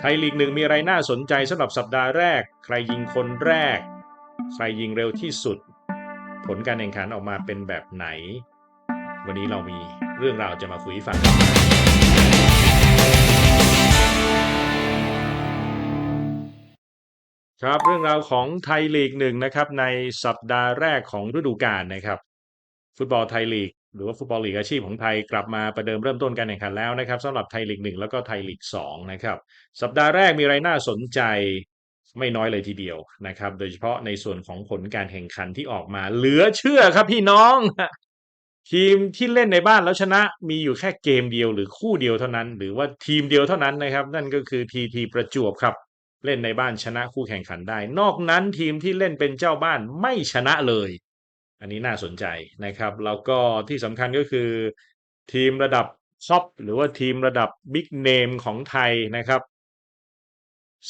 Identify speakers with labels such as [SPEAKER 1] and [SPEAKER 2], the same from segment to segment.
[SPEAKER 1] ไทยลีกหนึ่งมีอะไรน่าสนใจสำหรับสัปดาห์แรก ใครยิงคนแรก ใครยิงเร็วที่สุด ผลการแข่งขันออกมาเป็นแบบไหน วันนี้เรามีเรื่องราวจะมาคุยฟังครับครับเรื่องราวของไทยลีกหนึ่งนะครับในสัปดาห์แรกของฤดูกาลนะครับ ฟุตบอลไทยลีก หรือว่าฟุตบอลลีกอาชีพของไทยกลับมาประเดิมเริ่มต้นการแข่งขันแล้วนะครับสำหรับไทยลีกหนึ่งแล้วก็ไทยลีกสองนะครับ สัปดาห์แรกมีอะไรน่าสนใจไม่น้อยเลยทีเดียวนะครับ โดยเฉพาะในส่วนของผลการแข่งขันที่ออกมา เหลือเชื่อครับพี่น้อง ทีมที่เล่นในบ้านแล้วชนะมีอยู่แค่เกมเดียวหรือคู่เดียวเท่านั้น หรือว่าทีมเดียวเท่านั้นนะครับ นั่นก็คือทีทีประจวบครับ เล่นในบ้านชนะคู่แข่งขันได้ นอกนั้นทีมที่เล่นเป็นเจ้าบ้านไม่ชนะเลย อันนี้น่าสนใจนะครับ แล้วก็ที่สำคัญก็คือทีมระดับท็อปหรือว่าทีมระดับบิ๊กเนมของไทยนะครับ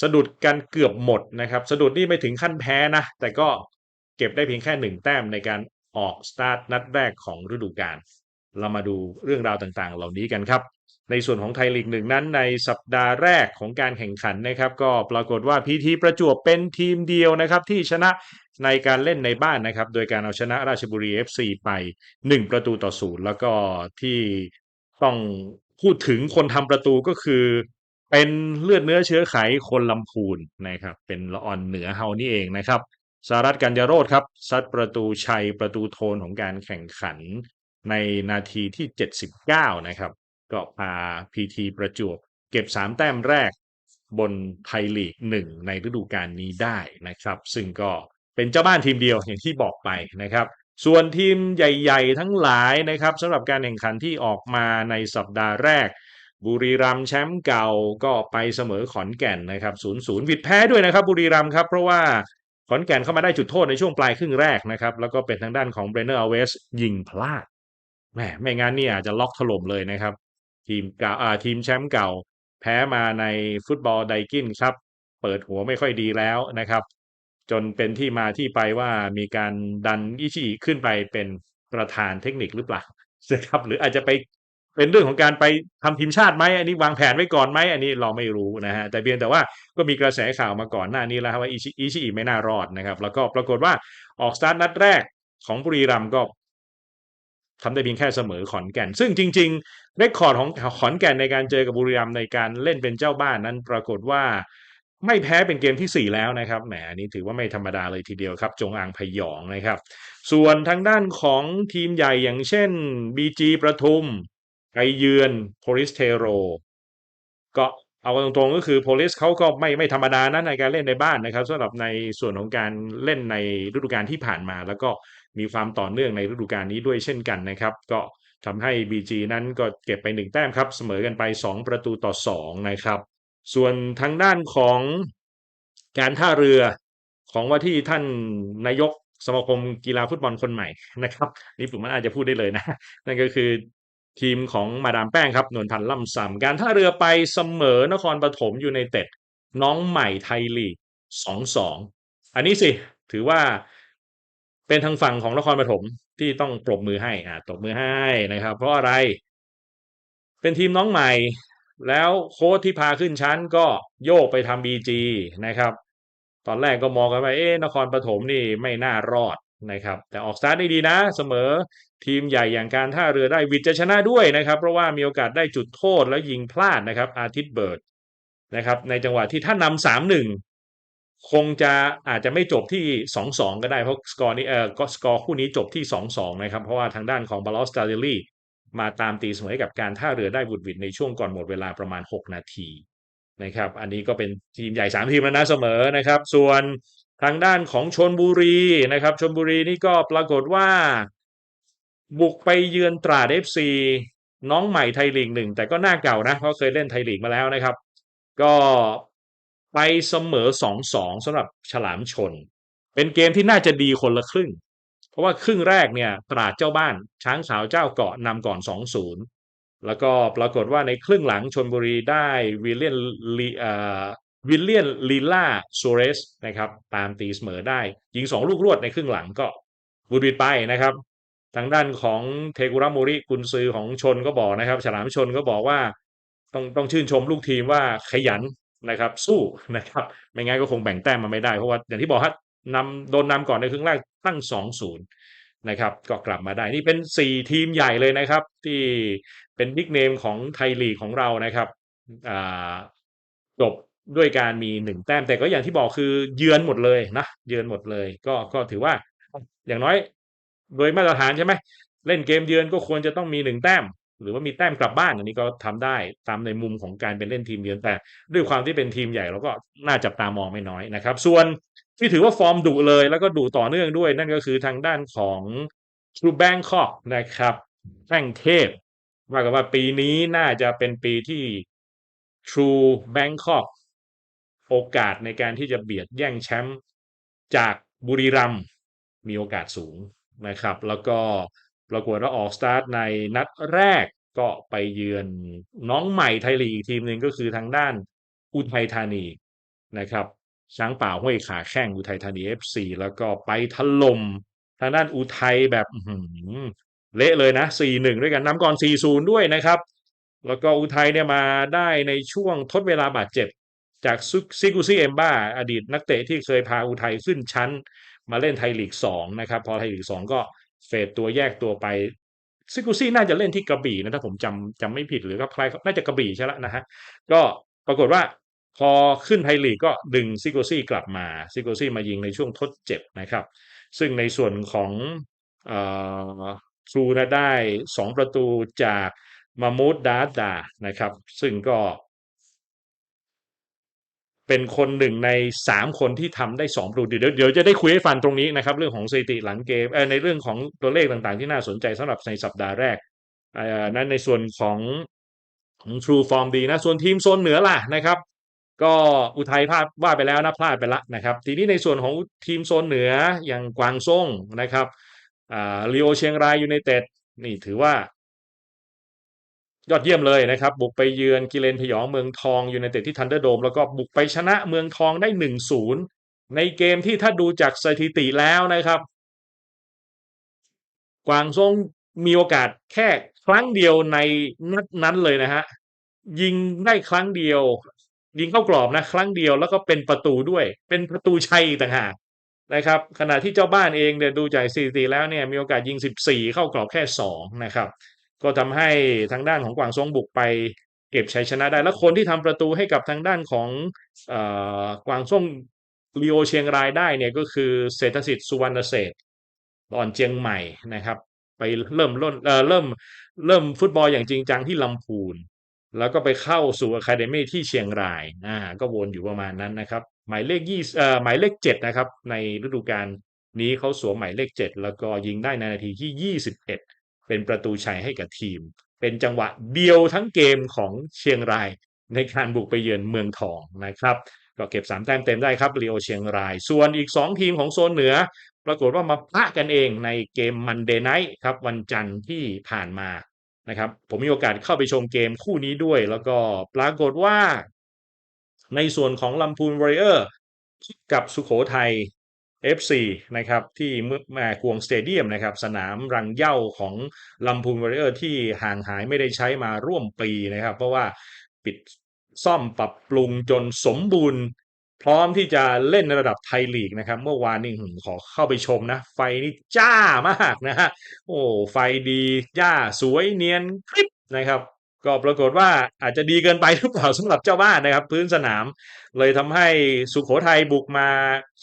[SPEAKER 1] สะดุดกันเกือบหมดนะครับ สะดุดนี่ไม่ถึงขั้นแพ้นะ แต่ก็เก็บได้เพียงแค่หนึ่งแต้มในการออกสตาร์ทนัดแรกของฤดูกาลเรามาดูเรื่องราวต่างๆ เหล่านี้กันครับ ในส่วนของไทยลีกหนึ่งนั้นในสัปดาห์แรกของการแข่งขันนะครับ ก็ปรากฏว่าพีทีประจวบเป็นทีมเดียวนะครับ ที่ชนะในการเล่นในบ้านนะครับ โดยการเอาชนะราชบุรี FC ไป 1 ประตูต่อศูนย์แล้วก็ที่ต้องพูดถึงคนทำประตูก็คือเป็นเลือดเนื้อเชื้อไขคนลำพูนนะครับ เป็นละออนเหนือเฮานี่เองนะครับสารัตกัญญาโรธครับซัดประตูชัยประตูโทนของการแข่งขันในนาทีที่ 79 นะครับ ก็พาพีทีประจวบเก็บ 3 แต้มแรกบนไทยลีก 1 ในฤดูกาลนี้ได้นะครับ ซึ่งก็เป็นเจ้าบ้านทีมเดียวอย่างที่บอกไปนะครับ ส่วนทีมใหญ่ๆ ทั้งหลายนะครับสำหรับการแข่งขันที่ออกมาในสัปดาห์แรก บุรีรัมย์แชมป์เก่าก็ไปเสมอขอนแก่นนะครับ0-0วิดแพ้ด้วยนะครับ บุรีรัมย์ครับ เพราะว่าขอนแก่นเข้ามาได้จุดโทษในช่วงปลายครึ่งแรกนะครับ แล้วก็เป็นทางด้านของเบรเนอร์อเวสยิงพลาดแหมไม่งั้นนี่อาจจะล็อกถล่มเลยนะครับ ทีมเก่าอ่าทีมแชมป์เก่า แพ้มาในฟุตบอลไดกินครับ เปิดหัวไม่ค่อยดีแล้วนะครับ จนเป็นที่มาที่ไปว่ามีการดันอิชิขึ้นไปเป็นประธานเทคนิคหรือเปล่านะครับหรืออาจจะไปเป็นเรื่องของการไปทำทีมชาติไหมอันนี้วางแผนไว้ก่อนไหมอันนี้เราไม่รู้นะฮะแต่เพียงแต่ว่าก็มีกระแสข่าวมาก่อนหน้านี้แล้วว่าอิชิอิชิไม่น่ารอดนะครับ แล้วก็ปรากฏว่าออกสตาร์ทนัดแรกของบุรีรัมย์ก็ ทำได้เพียงแค่เสมอขอนแก่น ซึ่งจริงๆเรคคอร์ดของขอนแก่นในการเจอกับบุรีรัมย์ในการเล่นเป็นเจ้าบ้านนั้นปรากฏว่าไม่แพ้เป็นเกมที่ 4 แล้วนะครับแหมนนี้ถือว่าไม่ธรรมดาเลยทีเดียวครับ จงอางพยองนะครับ ส่วนทางด้านของทีมใหญ่อย่างเช่น BG ประทุมไปเยือนโพลิสเทโรก็เอาตรงๆก็คือโพลิสเขาก็ไม่ไม่ธรรมดานะในการเล่นในบ้านนะครับสำหรับในส่วนของการเล่นในฤดูกาลที่ผ่านมา แล้วก็ มีความต่อเนื่องในฤดูกาลนี้ด้วยเช่นกันนะครับ ก็ทำให้ BG นั้นก็เก็บไปหนึ่งแต้มครับ เสมอกันไป 2 ประตูต่อ 2 นะครับ ส่วนทางด้านของการท่าเรือของว่าที่ท่านนายกสมาคมกีฬาฟุตบอลคนใหม่นะครับ นี่ผมมันอาจจะพูดได้เลยนะ นั่นก็คือทีมของมาดามแป้งครับนวลพันธ์ล่ำซำการท่าเรือไปเสมอนครปฐมยูไนเต็ดน้องใหม่ไทยลีก 2-2 อันนี้สิ ถือว่า เป็นทางฝั่งของนครปฐมที่ต้องปรบมือให้อ่าตบมือให้นะครับ เพราะอะไร เป็นทีมน้องใหม่ แล้วโค้ชที่พาขึ้นชั้นก็โยกไปทำบีจีนะครับ ตอนแรกก็มองกันว่าเอ๊ะนครปฐมนี่ไม่น่ารอดนะครับ แต่ออกสตาร์ทได้ดีนะ เสมอทีมใหญ่อย่างการท่าเรือได้วิทจะชนะด้วยนะครับ เพราะว่ามีโอกาสได้จุดโทษแล้วยิงพลาดนะครับ อาทิตย์เบิร์ดนะครับ ในจังหวะที่ถ้านำสามหนึ่ง คงจะอาจจะไม่จบที่สองสองก็ได้เพราะสกอร์นี้เออก็สกอร์คู่นี้จบที่สองสองนะครับ เพราะว่าทางด้านของบาลอสตาเดลี่มาตามตีเสมอให้กับการท่าเรือได้บุดวิดในช่วงก่อนหมดเวลาประมาณ 6 นาทีนะครับ อันนี้ก็เป็นทีมใหญ่ 3 ทีมแล้วนะเสมอนะครับ ส่วนทางด้านของชนบุรีนะครับชนบุรีนี่ก็ปรากฏว่า บุกไปเยือนตราดเอฟซีน้องใหม่ไทยลีกหนึ่งแต่ก็หน้าเก่านะเพราะเคยเล่นไทยลีกมาแล้วนะครับ ก็ ไปเสมอ2-2สำหรับฉลามชน เป็นเกมที่น่าจะดีคนละครึ่ง เพราะว่าครึ่งแรกเนี่ยตราดเจ้าบ้าน ช้างสาวเจ้าเกาะนำก่อน2-0แล้วก็ปรากฏว่าในครึ่งหลังชนบุรีได้วิลเลียนลีเอ่อวิลเลียนลีล่าซูเรสนะครับตามตีเสมอได้ ยิง2ลูกรวดในครึ่งหลังก็บุดบิดไปนะครับ ทางด้านของเทกุระโมริกุนซือของชนก็บอกนะครับ ฉลามชนก็บอกว่า ต้องต้องชื่นชมลูกทีมว่าขยัน นะครับ สู้นะครับ ไม่งั้นก็คงแบ่งแต้มมาไม่ได้ เพราะว่าอย่างที่บอกฮะนำโดนนำก่อนในครึ่งแรกตั้ง 2-0นะครับก็กลับมาได้นี่เป็น 4 ทีมใหญ่เลยนะครับ ที่เป็นบิ๊กเนมของไทยลีกของเรานะครับจบด้วยการมี1แต้มแต่ก็อย่างที่บอกคือเยือนหมดเลยนะเยือนหมดเลย ก็ก็ถือว่าอย่างน้อยโดยมาตรฐานใช่ไหมเล่นเกมเยือนก็ควรจะต้องมี1แต้ม หรือว่ามีแต้มกลับบ้านอันนี้ก็ทำได้ตามในมุมของการเป็นเล่นทีมเยือนแต่ ด้วยความที่เป็นทีมใหญ่เราก็น่าจับตามองไม่น้อยนะครับ ส่วนที่ถือว่าฟอร์มดุเลย แล้วก็ดุต่อเนื่องด้วย นั่นก็คือทางด้านของ True Bangkok นะครับแข้งเทพว่ากันว่าปีนี้น่าจะเป็นปีที่ True Bangkok โอกาสในการที่จะเบียดแย่งแชมป์จากบุรีรัมมีโอกาสสูงนะครับ แล้วก็ ปรากฏว่าออกสตาร์ทในนัดแรกก็ไปเยือนน้องใหม่ไทยลีกทีมหนึ่งก็คือทางด้านอุทัยธานีนะครับช้างป่าห้วยขาแข้งอุทัยธานี FC แล้วก็ไปถล่มทางด้านอุทัยแบบเละเลยนะ 4-1 ด้วยกันนำก่อน 4-0 ด้วยนะครับ แล้วก็อุทัยเนี่ยมาได้ในช่วงทดเวลาบาดเจ็บ จากซุซิกุซี่เอมบ้าอดีตนักเตะที่เคยพาอุทัยขึ้นชั้น มาเล่นไทยลีก 2 นะครับ พอไทยลีก 2 ก็ เฟดตัวแยกตัวไปซิกุซี่น่าจะเล่นที่กระบี่นะถ้าผมจำจำไม่ผิดหรือก็ใครน่าจะกระบี่ใช่แล้วนะฮะก็ปรากฏว่าพอขึ้นไทยลีกก็ดึงซิโกซี่กลับมาซิโกซี่มายิงในช่วงทดเจ็บนะครับ ซึ่งในส่วนของทรูนะได้ 2 ประตูจากมามูดดาดานะครับ ซึ่งก็ เป็นคนหนึ่งใน 3 คนที่ทำได้2ประตูเดี๋ยวเดี๋ยวจะได้คุยให้ฟังตรงนี้นะครับ เรื่องของสถิติหลังเกมในเรื่องของตัวเลขต่างๆ ที่น่าสนใจสำหรับในสัปดาห์แรกนั้นในส่วนของของ True Form ดีนะส่วนทีมโซนเหนือล่ะนะครับ ก็อุทัยพลาดว่าไปแล้วนะพลาดไปละนะครับ ทีนี้ในส่วนของทีมโซนเหนืออย่างกวางซ่งนะครับอ่าลีโอเชียงรายยูไนเต็ดนี่ถือว่า ยอดเยี่ยมเลยนะครับ บุกไปเยือนกิเลนพยองเมืองทองยูไนเต็ดที่ทันเดอร์โดมแล้วก็บุกไปชนะเมืองทองได้1-0ในเกมที่ถ้าดูจากสถิติแล้วนะครับ กวางซงมีโอกาสแค่ครั้งเดียวในนัดนั้นเลยนะฮะยิงได้ครั้งเดียว ยิงเข้ากรอบนะ ครั้งเดียวแล้วก็เป็นประตูด้วย เป็นประตูชัยต่างหากนะครับ ขณะที่เจ้าบ้านเองเนี่ยดูจากสถิติแล้วเนี่ยมีโอกาสยิง 14 เข้ากรอบแค่ 2 นะครับ ก็ทำให้ทางด้านของกวางซงบุกไปเก็บชัยชนะได้ แล้วคนที่ทำประตูให้กับทางด้านของอ่อกวางซงลีโอเชียงรายได้เนี่ยก็คือเศรษฐสิทธิ์สุวรรณเศษตอนเชียงใหม่นะครับ ไปเริ่มต้นเอ่อเริ่มเริ่มฟุตบอลอย่างจริงจังที่ลำพูน แล้วก็ไปเข้าสู่อะคาเดมี่ที่เชียงรายอ่าก็วนอยู่ประมาณนั้นนะครับ หมายเลขยี่เอ่อหมายเลขเจ็ดนะครับ ในฤดูกาลนี้เขาสวมหมายเลขเจ็ดแล้วก็ยิงได้ในนาทีที่ยี่สิบเอ็ด เป็นประตูชัยให้กับทีม เป็นจังหวะเดียวทั้งเกมของเชียงรายในการบุกไปเยือนเมืองทองนะครับก็เก็บ3แต้มเต็มได้ครับเรียวเชียงราย ส่วนอีก 2 ทีมของโซนเหนือ ปรากฏว่ามาพะกันเองในเกมมันเดย์ไนท์ครับวันจันทร์ที่ผ่านมานะครับผมมีโอกาสเข้าไปชมเกมคู่นี้ด้วย แล้วก็ปรากฏว่า ในส่วนของลำพูนวอริเออร์กับสุโขทัย FC นะครับที่เมื่อแม่ควงสเตเดียมนะครับสนามรังเย้าของลำพูนวอริเออร์ที่ห่างหายไม่ได้ใช้มาร่วมปีนะครับ เพราะว่าปิดซ่อมปรับปรุงจนสมบูรณ์ พร้อมที่จะเล่นในระดับไทยลีกนะครับ เมื่อวานนี้หืมขอเข้าไปชมนะ ไฟนี่จ้ามากนะฮะโอ้ไฟดีหญ้าสวยเนียนคลิปนะครับ ก็ปรากฏว่าอาจจะดีเกินไปหรือเปล่าสำหรับเจ้าบ้านนะครับ พื้นสนาม เลยทำให้สุขโขทัยบุกมา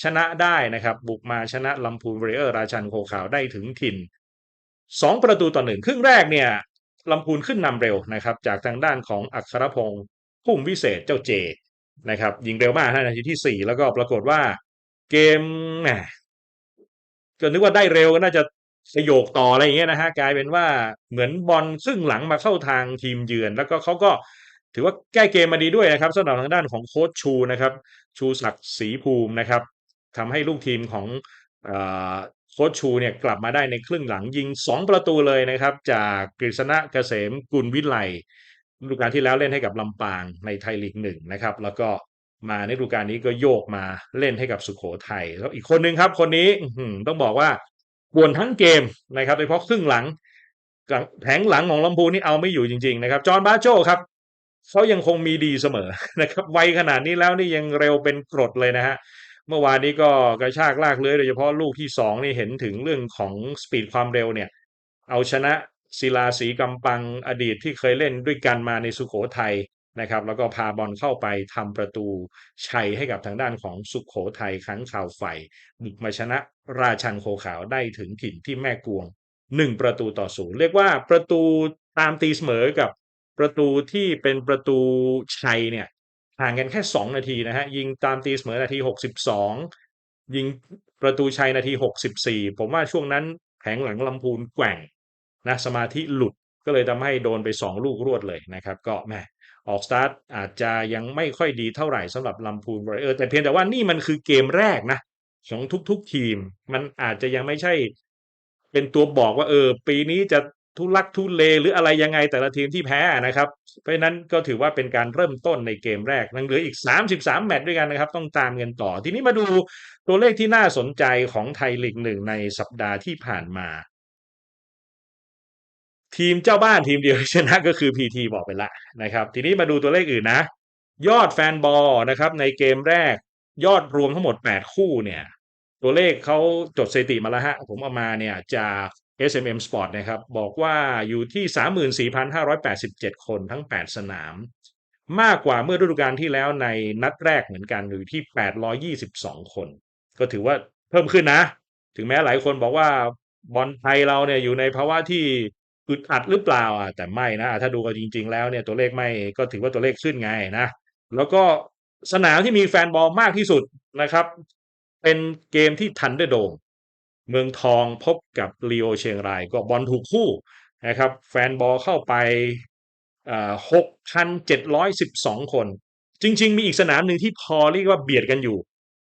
[SPEAKER 1] ชนะได้นะครับ บุกมาชนะลำพูนเรเออร์ราชันโคขาวได้ถึงถิ่น 2 ประตูต่อหนึ่งครึ่งแรกเนี่ยลำพูนขึ้นนำเร็วนะครับ จากทางด้านของอัครพงศ์พุ่มวิเศษเจ้าเจนะครับยิงเร็วมากนะนาทีที่ 4 แล้วก็ปรากฏว่าเกมแหมก็นึกว่าได้เร็วก็น่าจะ สยกต่ออะไรอย่างเงี้ยนะฮะกลายเป็นว่าเหมือนบอลครึ่งหลังมาเข้าทางทีมเยือน แล้วก็เขาก็ถือว่าแก้เกมมาดีด้วยนะครับสำหรับทางด้านของโค้ชชูนะครับ ชูศักดิ์ศรีภูมินะครับทำให้ลูกทีมของอ่อโค้ชชูเนี่ยกลับมาได้ในครึ่งหลังยิง 2 ประตูเลยนะครับ จากกฤษณะเกษมกุลวิไลฤดูกาลที่แล้วเล่นให้กับลำปางในไทยลีกหนึ่งนะครับ แล้วก็มาในฤดูกาลนี้ก็โยกมาเล่นให้กับสุโขทัยแล้วอีกคนนึงครับ คนนี้ต้องบอกว่า ปวนทั้งเกมนะครับโดยเฉพาะครึ่งหลังแผงหลังของลำพูนี่เอาไม่อยู่จริง ๆ นะครับ จอห์นบาโจครับเขายังคงมีดีเสมอนะครับไวขนาดนี้แล้วนี่ยังเร็วเป็นกรดเลยนะฮะเมื่อวานนี้ก็กระชากลากเลื้อยโดยเฉพาะลูกที่สองนี่เห็นถึงเรื่องของสปีดความเร็วเนี่ย เอาชนะศิลาสีกำปังอดีตที่เคยเล่นด้วยกันมาในสุโขทัย นะครับแล้วก็พาบอลเข้าไปทำประตูชัยให้กับทางด้านของสุขโขทัยครั้งข่าวไฟบุกมาชนะราชันโคขาวได้ถึงถิ่นที่แม่กวงหนึ่งประตูต่อศูนย์เรียกว่าประตูตามตีเสมอกับประตูที่เป็นประตูชัยเนี่ยห่างกันแค่ 2 นาทีนะฮะยิงตามตีเสมอนาที 62 ยิงประตูชัยนาที 64 ผมว่าช่วงนั้นแผงหลังลำพูนแกว่งนะสมาธิหลุดก็เลยทำให้โดนไป 2 ลูกรวดเลยนะครับ ก็แม่ ออกสตาร์ทอาจจะยังไม่ค่อยดีเท่าไหร่สำหรับลำพูนเออแต่เพียงแต่ว่านี่มันคือเกมแรกนะของทุกๆทีม มันอาจจะยังไม่ใช่ เป็นตัวบอกว่าเออ ปีนี้จะทุลักทุเลหรืออะไรยังไงแต่ละทีมที่แพ้นะครับ เพราะฉะนั้นก็ถือว่าเป็นการเริ่มต้นในเกมแรกยังเหลืออีก 33 แมตช์ด้วยกันนะครับ ต้องตามกันต่อ ทีนี้มาดูตัวเลขที่น่าสนใจของไทยลีกหนึ่งในสัปดาห์ที่ผ่านมา ทีมเจ้าบ้านทีมเดียวชนะก็คือ PT บอกไปละนะครับ ทีนี้มาดูตัวเลขอื่นนะ ยอดแฟนบอลนะครับในเกมแรกยอดรวมทั้งหมด 8 คู่เนี่ย ตัวเลขเขาจดสถิติมาแล้วฮะ ผมเอามาเนี่ยจาก SMM Sport นะครับ บอกว่าอยู่ที่ 34,587 คนทั้ง 8 สนาม มากกว่าเมื่อฤดูกาลที่แล้วในนัดแรกเหมือนกันอยู่ที่ 822 คน ก็ถือว่าเพิ่มขึ้นนะ ถึงแม้หลายคนบอกว่าบอลไทยเราเนี่ยอยู่ในภาวะที่ อึดอัดหรือเปล่าอะแต่ไม่นะถ้าดูกันจริง ๆ แล้วเนี่ยตัวเลขไม่ก็ถือว่าตัวเลขขึ้นไงนะ แล้วก็สนามที่มีแฟนบอลมากที่สุดนะครับ เป็นเกมที่ทันเดอร์โดมเมืองทองพบกับลีโอเชียงราย ก็บอลถูกคู่นะครับ แฟนบอลเข้าไปหกพันเจ็ดร้อยสิบสองคน จริง ๆ มีอีกสนามหนึ่งที่พอเรียกว่าเบียดกันอยู่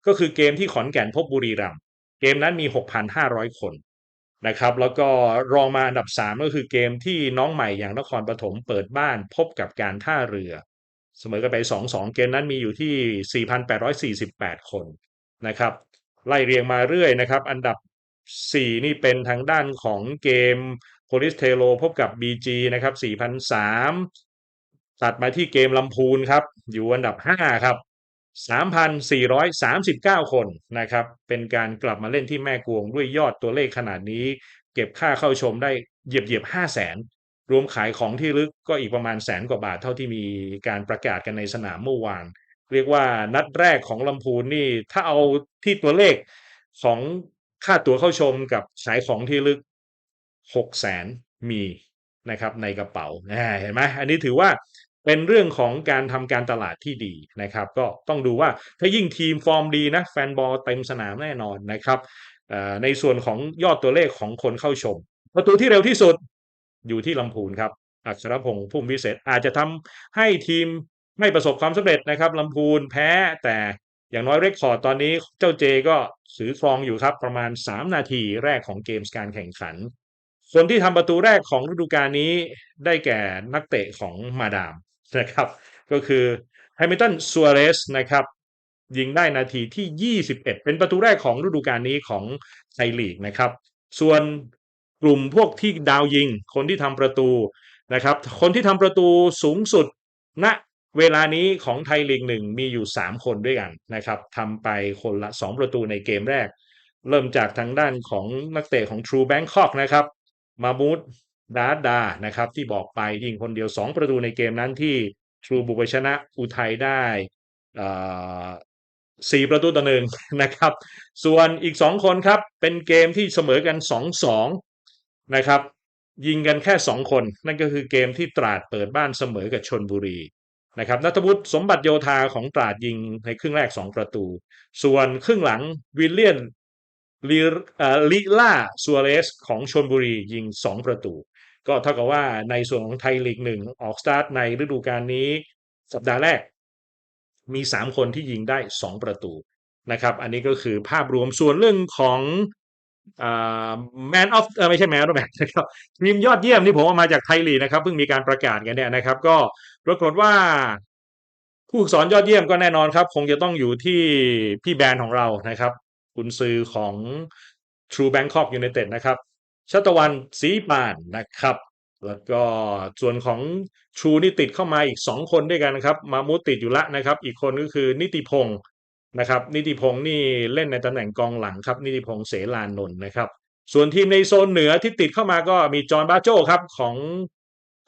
[SPEAKER 1] ก็คือเกมที่ขอนแก่นพบบุรีรัมย์เกมนั้นมี 6,500 คน นะครับแล้วก็รองมาอันดับ 3 ก็คือเกมที่น้องใหม่อย่างนครปฐมเปิดบ้านพบกับการท่าเรือ เสมอกันไป 2-2 เกมนั้นมีอยู่ที่ 4,848 คนนะครับไล่เรียงมาเรื่อยนะครับอันดับ 4 นี่เป็นทางด้านของเกมโพลิสเทโลพบกับ BG นะครับ4,003ตัดมาที่เกมลำพูนครับ อยู่อันดับ 5 ครับ 3,439 คนนะครับ เป็นการกลับมาเล่นที่แม่กวงด้วยยอดตัวเลขขนาดนี้ เก็บค่าเข้าชมได้เหยียบเหยียบ5 0 0แสนรวมขายของที่ลึกก็อีกประมาณแสนกว่าบาทเท่าที่มีการประกาศกันในสนามเมื่อวาน เรียกว่านัดแรกของลำพูนนี่ ถ้าเอาที่ตัวเลขของค่าตั๋วเข้าชมกับขายของที่ลึก6แสนมีนะครับในกระเป๋าเห็นไหมอันนี้ถือว่า เป็นเรื่องของการทำการตลาดที่ดีนะครับ ก็ต้องดูว่าถ้ายิ่งทีมฟอร์มดีนะแฟนบอลเต็มสนามแน่นอนนะครับในส่วนของยอดตัวเลขของคนเข้าชม ประตูที่เร็วที่สุดอยู่ที่ลำพูนครับ อัครพงศ์พุ่มวิเศษอาจจะทำให้ทีมไม่ประสบความสำเร็จนะครับลำพูนแพ้แต่อย่างน้อยเรคคอร์ดตอนนี้เจ้าเจก็สือครองอยู่ครับ ประมาณ 3 นาทีแรกของเกมการแข่งขันคนที่ทำประตูแรกของฤดูกาลนี้ได้แก่นักเตะของมาดาม นะครับ ก็คือแฮมิลตันซัวเรสนะครับยิงได้นาทีที่ 21 เป็นประตูแรกของฤดูกาลนี้ของไทยลีกนะครับ ส่วนกลุ่มพวกที่ดาวยิง คนที่ทำประตูนะครับ คนที่ทำประตูสูงสุดณนะเวลานี้ของไทยลีกหนึ่งมีอยู่ 3 คนด้วยกันนะครับทำไปคนละ 2 ประตูในเกมแรก เริ่มจากทางด้านของนักเตะของ True Bangkok นะครับ มามูด ดาดานะครับที่บอกไปยิงคนเดียว 2 ประตูในเกมนั้นที่ทรูบุกไปชนะอุทัยได้สี่ประตูต่อหนึ่งนะครับ ส่วนอีก2คนครับเป็นเกมที่เสมอกัน2-2นะครับ ยิงกันแค่2คน นั่นก็คือเกมที่ตราดเปิดบ้านเสมอกับชนบุรีนะครับนัทบุตรสมบัติโยธาของตราดยิงในครึ่งแรก2ประตู ส่วนครึ่งหลังวิลเลียนลีลิล่าซัวเรสของชนบุรียิง2ประตู ก็เท่ากับว่าในส่วนของไทยลีกหนึ่งออกสตาร์ทในฤดูกาลนี้ สัปดาห์แรก มี 3 คนที่ยิงได้ 2 ประตูนะครับ อันนี้ก็คือภาพรวมส่วนเรื่องของแมนออฟไม่ใช่แมนออฟแมนนะครับทีมยอดเยี่ยมนี่ผมเอามาจากไทยลีนะครับ เพิ่งมีการประกาศกันเนี่ยนะครับ ก็ปรากฏว่าผู้สอนยอดเยี่ยมก็แน่นอนครับ คงจะต้องอยู่ที่พี่แบรนด์ของเรานะครับ กุนซือของ True Bangkok United นะครับ ชัตวันสีปานนะครับ แล้วก็ส่วนของชูนี่ติดเข้ามาอีกสองคนด้วยกันนะครับ มามุติดอยู่ละนะครับ อีกคนก็คือนิติพงศ์นะครับ นิติพงศ์นี่เล่นในตำแหน่งกองหลังครับ นิติพงศ์เสลานนท์นะครับ ส่วนทีมในโซนเหนือที่ติดเข้ามาก็มีจอห์นบาโจครับของ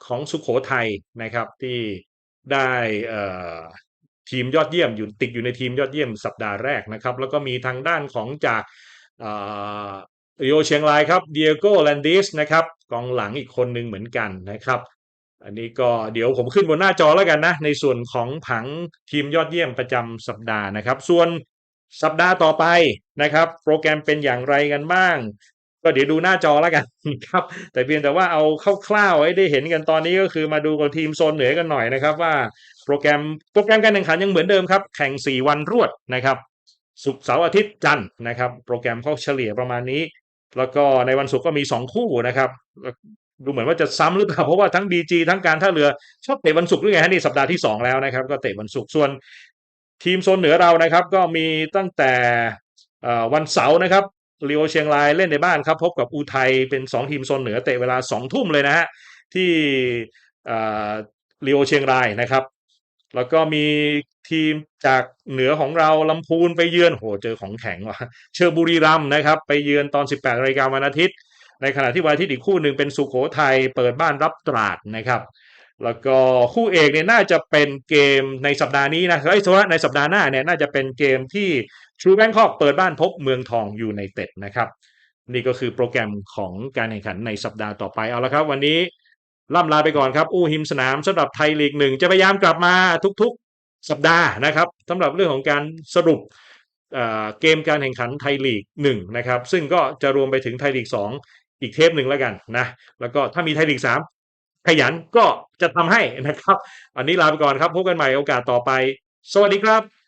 [SPEAKER 1] ของสุขโขทัยนะครับที่ได้เอ่อทีมยอดเยี่ยมอยู่ติดอยู่ในทีมยอดเยี่ยมสัปดาห์แรกนะครับ แล้วก็มีทางด้านของจากเอ่อ ริโอเชียงรายครับเดียโกแลนดิสนะครับกองหลังอีกคนหนึ่งเหมือนกันนะครับ อันนี้ก็เดี๋ยวผมขึ้นบนหน้าจอแล้วกันนะ ในส่วนของผังทีมยอดเยี่ยมประจำสัปดาห์นะครับ ส่วนสัปดาห์ต่อไปนะครับ โปรแกรมเป็นอย่างไรกันบ้าง ก็เดี๋ยวดูหน้าจอแล้วกันครับ แต่เพียงแต่ว่าเอาคร่าวๆให้ได้เห็นกันตอนนี้ก็คือมาดูกับทีมโซนเหนือกันหน่อยนะครับว่าโปรแกรมโปรแกรมการแข่งขันยังเหมือนเดิมครับ แข่ง 4 วันรวดนะครับ ศุกร์เสาร์อาทิตย์จันทร์นะครับ โปรแกรมเขาเฉลี่ยประมาณนี้ แล้วก็ในวันศุกร์ก็มี 2 คู่นะครับ ดูเหมือนว่าจะซ้ำหรือเปล่าเพราะว่าทั้ง BG ทั้งการท่าเรือชอบเตะวันศุกร์หรือไงฮะนี่สัปดาห์ที่ 2 แล้วนะครับ ก็เตะวันศุกร์ส่วนทีมโซนเหนือเรานะครับ ก็มีตั้งแต่วันเสาร์นะครับรีโอเชียงรายเล่นในบ้านครับ พบกับอูไทยเป็น 2 ทีมโซนเหนือเตะเวลา2ทุ่มเลยนะฮะที่เอ่อรีโอเชียงรายนะครับ แล้วก็มีทีมจากเหนือของเราลำพูนไปเยือนโหเจอของแข็งว่ะเชอร์บุรีรัมนะครับ ไปเยือนตอน 18นาฬิกาวันอาทิตย์ ในขณะที่วันอาทิตย์อีกคู่หนึ่งเป็นสุโขทัยเปิดบ้านรับตราดนะครับ แล้วก็คู่เอกเนี่ยน่าจะเป็นเกมในสัปดาห์นี้นะเฮ้โทษนะในสัปดาห์หน้าเนี่ยน่าจะเป็นเกมที่ทรูแบงคอกเปิดบ้านพบเมืองทองอยูไนเต็ดนะครับ นี่ก็คือโปรแกรมของการแข่งขันในสัปดาห์ต่อไปเอาละครับ วันนี้ ล่ำลาไปก่อนครับ อู้หิมสนามสำหรับไทยลีกหนึ่งจะพยายามกลับมาทุกๆสัปดาห์นะครับสำหรับเรื่องของการสรุปเกมการแข่งขันไทยลีกหนึ่งนะครับซึ่งก็จะรวมไปถึงไทยลีกสองอีกเทปหนึ่งแล้วกันนะแล้วก็ถ้ามีไทยลีกสามขยันก็จะทำให้นะครับวันนี้ลาไปก่อนครับพบกันใหม่โอกาสต่อไป สวัสดีครับ